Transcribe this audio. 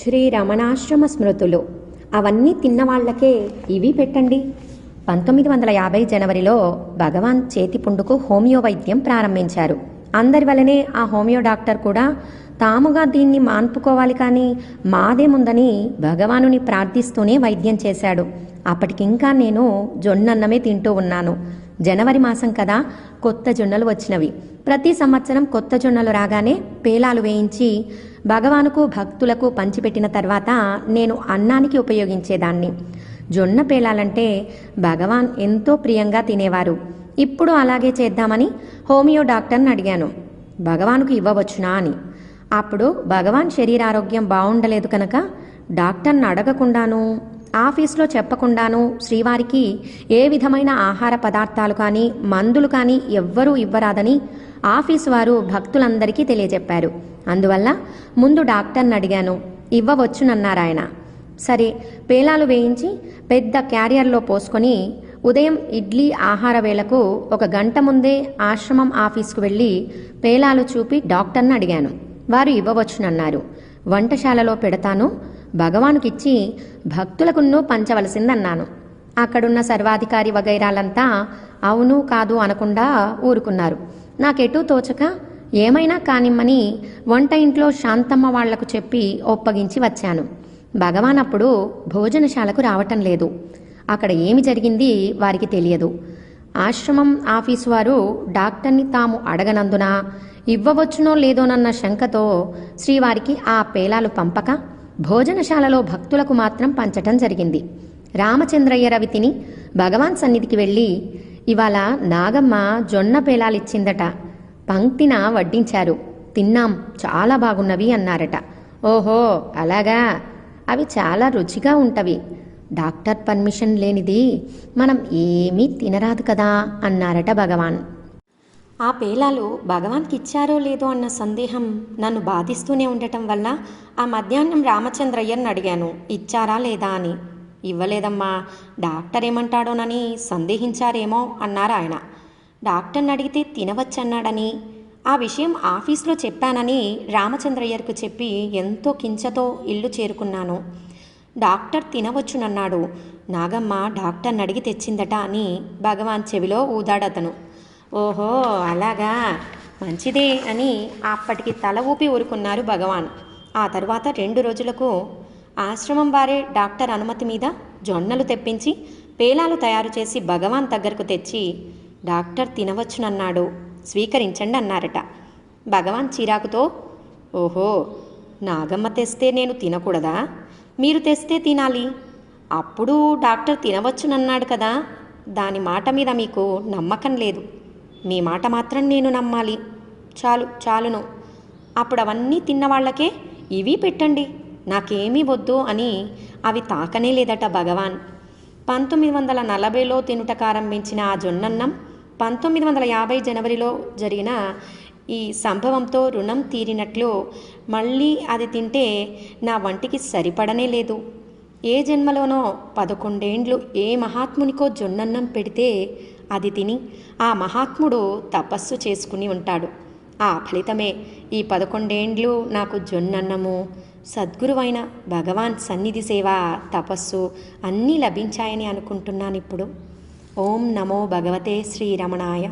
శ్రీ రమణాశ్రమ స్మృతులు. అవన్నీ తిన్నవాళ్ళకే ఇవి పెట్టండి. పంతొమ్మిది వందల యాభై జనవరిలో భగవాన్ చేతి పుండుకు హోమియో వైద్యం ప్రారంభించారు. అందరి వలనే ఆ హోమియో డాక్టర్ కూడా తాముగా దీన్ని మాన్పుకోవాలి కానీ మాదేముందని భగవానుని ప్రార్థిస్తూనే వైద్యం చేశాడు. అప్పటికింకా నేను జొన్నన్నమే తింటూ ఉన్నాను. జనవరి మాసం కదా కొత్త జొన్నలు వచ్చినవి. ప్రతి సంవత్సరం కొత్త జొన్నలు రాగానే పేలాలు వేయించి భగవానుకు భక్తులకు పంచిపెట్టిన తర్వాత నేను అన్నానికి ఉపయోగించేదాన్ని. జొన్న పేలాలంటే భగవాన్ ఎంతో ప్రియంగా తినేవారు. ఇప్పుడు అలాగే చేద్దామని హోమియో డాక్టర్ని అడిగాను. భగవానుకు ఇవ్వవచ్చునా అని. అప్పుడు భగవాన్ శరీరారోగ్యం బాగుండలేదు కనుక డాక్టర్ని అడగకుండాను ఆఫీస్లో చెప్పకుండాను శ్రీవారికి ఏ విధమైన ఆహార పదార్థాలు కానీ మందులు కానీ ఎవ్వరూ ఇవ్వరాదని ఆఫీస్ వారు భక్తులందరికీ తెలియజెప్పారు. అందువల్ల ముందు డాక్టర్ని అడిగాను. ఇవ్వవచ్చునన్నారాయన సరే పేలాలు వేయించి పెద్ద క్యారియర్లో పోసుకొని ఉదయం ఇడ్లీ ఆహార వేళకు ఒక గంట ముందే ఆశ్రమం ఆఫీస్కు వెళ్ళి పేలాలు చూపి డాక్టర్ని అడిగాను. వారు ఇవ్వవచ్చునన్నారు. వంటశాలలో పెడతాను. భగవానుకిచ్చి భక్తులకున్నూ పంచవలసిందన్నాను. అక్కడున్న సర్వాధికారి వగైరాలంతా అవును కాదు అనకుండా ఊరుకున్నారు. నాకెటూ తోచక ఏమైనా కానిమ్మని వంట ఇంట్లో శాంతమ్మ వాళ్ళకు చెప్పి ఒప్పగించి వచ్చాను. భగవాన్ అప్పుడు భోజనశాలకు రావటం లేదు. అక్కడ ఏమి జరిగింది వారికి తెలియదు. ఆశ్రమం ఆఫీసు వారు డాక్టర్ని తాము అడగనందున ఇవ్వవచ్చునో లేదోనన్న శంకతో శ్రీవారికి ఆ పేలాలు పంపక భోజనశాలలో భక్తులకు మాత్రం పంచటం జరిగింది. రామచంద్రయ్య రవి తిని భగవాన్ సన్నిధికి వెళ్ళి ఇవాళ నాగమ్మ జొన్న పేలాలిచ్చిందట. పంక్తిన వడ్డించారు. తిన్నాం. చాలా బాగున్నవి అన్నారట. ఓహో అలాగా? అవి చాలా రుచిగా ఉంటవి. డాక్టర్ పర్మిషన్ లేనిది మనం ఏమీ తినరాదు కదా అన్నారట భగవాన్. ఆ పేలాలు భగవాన్కి ఇచ్చారో లేదో అన్న సందేహం నన్ను బాధిస్తూనే ఉండటం వల్ల ఆ మధ్యాహ్నం రామచంద్రయ్యర్ని అడిగాను. ఇచ్చారా లేదా అని. ఇవ్వలేదమ్మా. డాక్టర్ ఏమంటాడోనని సందేహించారేమో అన్నారు ఆయన. డాక్టర్ని అడిగితే తినవచ్చన్నాడని. ఆ విషయం ఆఫీస్లో చెప్పానని రామచంద్రయ్యర్కు చెప్పి ఎంతో కించతో ఇల్లు చేరుకున్నాను. డాక్టర్ తినవచ్చునన్నాడు. నాగమ్మ డాక్టర్ని అడిగి తెచ్చిందట అని భగవాన్ చెవిలో ఊదాడతను. ఓహో అలాగా. మంచిదే అని అప్పటికి తల ఊపి ఊరుకున్నారు భగవాన్. ఆ తర్వాత రెండు రోజులకు ఆశ్రమం వారే డాక్టర్ అనుమతి మీద జొన్నలు తెప్పించి పేలాలు తయారు చేసి భగవాన్ దగ్గరకు తెచ్చి డాక్టర్ తినవచ్చునన్నాడు స్వీకరించండి అన్నారట. భగవాన్ చిరాకుతో ఓహో నాగమ్మ తెస్తే నేను తినకూడదా? మీరు తెస్తే తినాలి. అప్పుడు డాక్టర్ తినవచ్చునన్నాడు కదా. దాని మాట మీద మీకు నమ్మకం లేదు. మీ మాట మాత్రం నేను నమ్మాలి. చాలు చాలును. అప్పుడు అవన్నీ తిన్నవాళ్ళకే ఇవి పెట్టండి. నాకేమీ వద్దు అని అవి తాకనే లేదట భగవాన్. పంతొమ్మిది వందల నలభైలో తినుట ప్రారంభించిన ఆ జొన్నన్నం పంతొమ్మిది వందల యాభై జనవరిలో జరిగిన ఈ సంభవంతో రుణం తీరినట్లు మళ్ళీ అది తింటే నా వంటికి సరిపడనే లేదు. ఏ జన్మలోనో పదకొండేండ్లు ఏ మహాత్మునికో జొన్నన్నం పెడితే అది తిని ఆ మహాత్ముడు తపస్సు చేసుకుని ఉంటాడు. ఆ ఫలితమే ఈ పదకొండేండ్లు నాకు జొన్నన్నము. సద్గురువైన భగవాన్ సన్నిధి సేవ తపస్సు అన్నీ లభించాయని అనుకుంటున్నాను ఇప్పుడు ఓం నమో భగవతే శ్రీరమణాయ.